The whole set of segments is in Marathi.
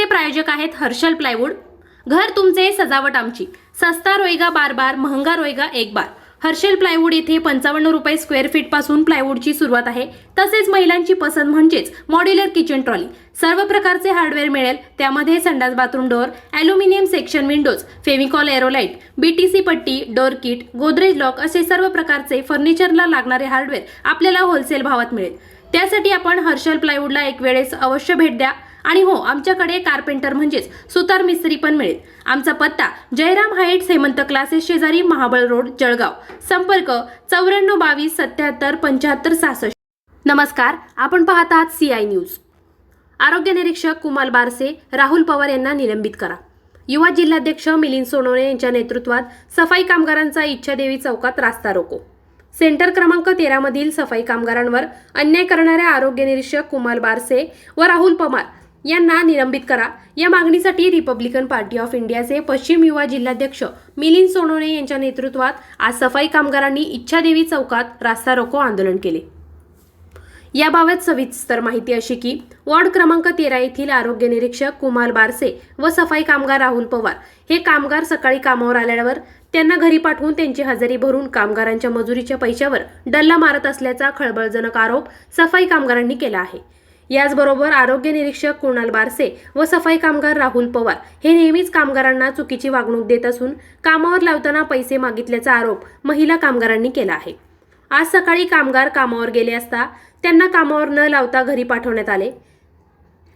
आजचे प्रायोजक आहेत हर्षल प्लायवूड. घर तुमचे सजावट आमची. सस्ता रोयगा बार बार महंगा रोयगा एक बार. हर्षल प्लायवूड येथे पंचावन्न रुपये स्क्वेअर फीटपासून प्लायवूडची सुरुवात आहे. तसेच महिलांची पसंत म्हणजेच मॉड्युलर किचन ट्रॉली सर्व प्रकारचे हार्डवेअर मिळेल. त्यामध्ये संडास bathroom door aluminium section windows Fevicol T बीटीसी पट्टी डोअर किट गोदरेज लॉक असे सर्व प्रकारचे फर्निचरला लागणारे हार्डवेअर आपल्याला होलसेल भावात मिळेल. त्यासाठी आपण हर्षल प्लायवूडला एक वेळेस अवश्य भेट द्या. आणि हो आमच्याकडे कार्पेंटर म्हणजेच सुतार मिस्त्री पण मिळेल. आमचा पत्ता जयराम हाईट्स हेमंत क्लासेस शेजारी महाबळ रोड जळगाव. संपर्क चौऱ्याण्णव बावीस सत्याहत्तर पंच्याहत्तर सहासष्ट. नमस्कार आपण पाहत आहात सी आय न्यूज आरोग्य निरीक्षक कुमाल बारसे राहुल पवार यांना निलंबित करा. युवा जिल्हाध्यक्ष मिलिंद सोनवणे यांच्या नेतृत्वात सफाई कामगारांचा इच्छादेवी चौकात रास्ता रोको. सेंटर क्रमांक तेरामधील सफाई कामगारांवर अन्याय करणाऱ्या आरोग्य निरीक्षक कुमाल बारसे व राहुल पवार यांना निलंबित करा. या मागणीसाठी रिपब्लिकन पार्टी ऑफ इंडियाचे पश्चिम युवा जिल्हाध्यक्ष मिलिंद सोनवणे यांच्या नेतृत्वात आज सफाई कामगारांनी इच्छादेवी चौकात रास्ता रोको आंदोलन केले. याबाबत सविस्तर माहिती अशी की वॉर्ड क्रमांक तेरा येथील आरोग्य निरीक्षक कुमार बारसे व सफाई कामगार राहुल पवार हे कामगार सकाळी कामावर आल्यावर त्यांना घरी पाठवून त्यांची हजेरी भरून कामगारांच्या मजुरीच्या पैशावर डल्ला मारत असल्याचा खळबळजनक आरोप सफाई कामगारांनी केला आहे. याचबरोबर आरोग्य निरीक्षक कुणाल बारसे व सफाई कामगार राहुल पवार हे नेहमीच कामगारांना चुकीची वागणूक देत असून कामावर लावताना पैसे मागितल्याचा आरोप महिला कामगारांनी केला आहे. आज सकाळी कामगार कामावर गेले असता त्यांना कामावर न लावता घरी पाठवण्यात आले.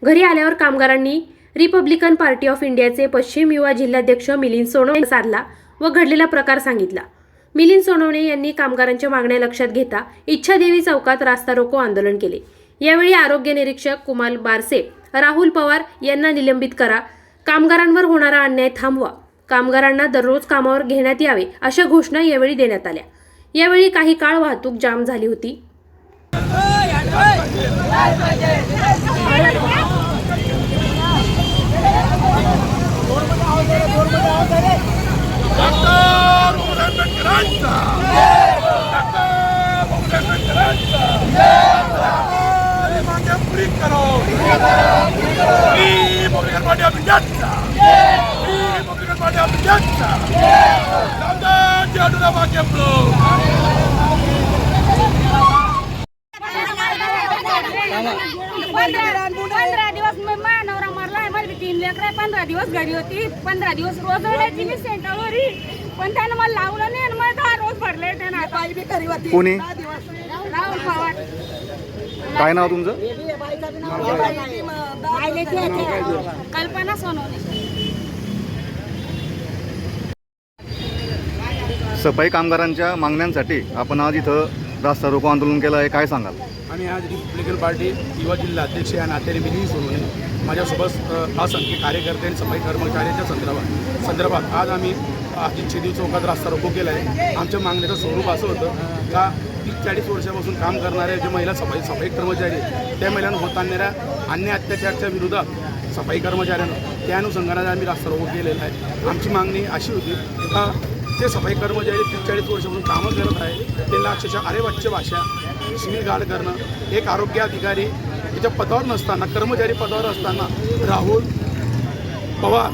घरी आल्यावर कामगारांनी रिपब्लिकन पार्टी ऑफ इंडियाचे पश्चिम युवा जिल्हाध्यक्ष मिलिंद सोनवणे साधला व घडलेला प्रकार सांगितला. मिलिंद सोनवणे यांनी कामगारांच्या मागण्या लक्षात घेता इच्छादेवी चौकात रास्ता रोको आंदोलन केले. यावेळी आरोग्य निरीक्षक कुमाल बारसे राहुल पवार यांना निलंबित करा. कामगारांवर होणारा अन्याय थांबवा. कामगारांना दररोज कामावर घेण्यात यावे अशा घोषणा यावेळी देण्यात आल्या. यावेळी काही काळ वाहतूक जाम झाली होती. पार्टी ऑफ इंडियाचा फ्री पब्लिकन पार्टी डॉक्टर जेडूला मागे फ्लो पंधरा दिवस माझी तीन लेकर पंधरा दिवस घरी होती. पंधरा दिवस रोज ओढायची मी सेंटरवरी पण त्यानं मला लावलं नाही आणि मला दहा रोज भरले त्यानं आता. बी घरी होती कोणी? राहुल पवार. काय नाव तुमचं? कल्पना सोनवणे. सफाई कामगारांच्या मागण्यांसाठी आपण आज इथं रास्ता रोको आंदोलन केलं आहे. काय सांगाल? आम्ही आज रिपब्लिकन पार्टी युवा जिल्हा अध्यक्ष या नात्याने मिली सोडून माझ्यासोबत असंख्य कार्यकर्ते आणि सफाई कर्मचाऱ्यांच्या संदर्भात संदर्भात आज आम्ही अजित चौकात रास्ता रोको केला आहे आमच्या मागण्याचं स्वरूप असं होतं का तीस चाळीस वर्षापासून काम करणाऱ्या जे महिला सफाई सफाई कर्मचारी त्या महिलांना होत आणणाऱ्या अन्य अत्याचारच्या विरोधात सफाई कर्मचाऱ्यांना त्या अनुषंगाने आम्ही रास्ता रोको केलेला आहे. आमची मागणी अशी होती का ते सफाई कर्मचारी तीस चाळीस वर्षापासून कामं करत आहे त्यांना अक्षरशः अरेवाच्य भाषा गार्ड करणं एक आरोग्य अधिकारी त्याच्या पदावर नसताना कर्मचारी पदावर असताना राहुल पवार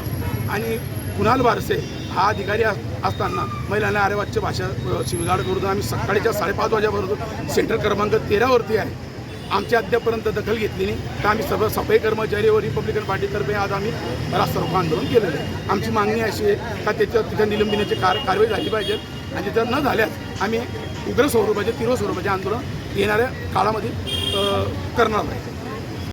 आणि कुणाल बारसे हा अधिकारी अस- असताना महिलांना अरेवाच्य भाषा अ, करून आम्ही सकाळीच्या साडेपाच वाजेपर्यंत सेंटर क्रमांक तेरावरती आहे. आमची अद्यापर्यंत दखल घेतली नाही. तर आम्ही सर्व सफाई कर्मचारी व रिपब्लिकन पार्टीतर्फे आज आम्ही रास्ता रोको आंदोलन केलेलं आहे. आमची मागणी अशी आहे का त्याच्या तिथं निलंबनाची कार कारवाई झाली पाहिजे. आणि जर न झाल्यास आम्ही उग्र स्वरूपाचे तीव्र स्वरूपाचे आंदोलन येणाऱ्या काळामध्ये करणार पाहिजे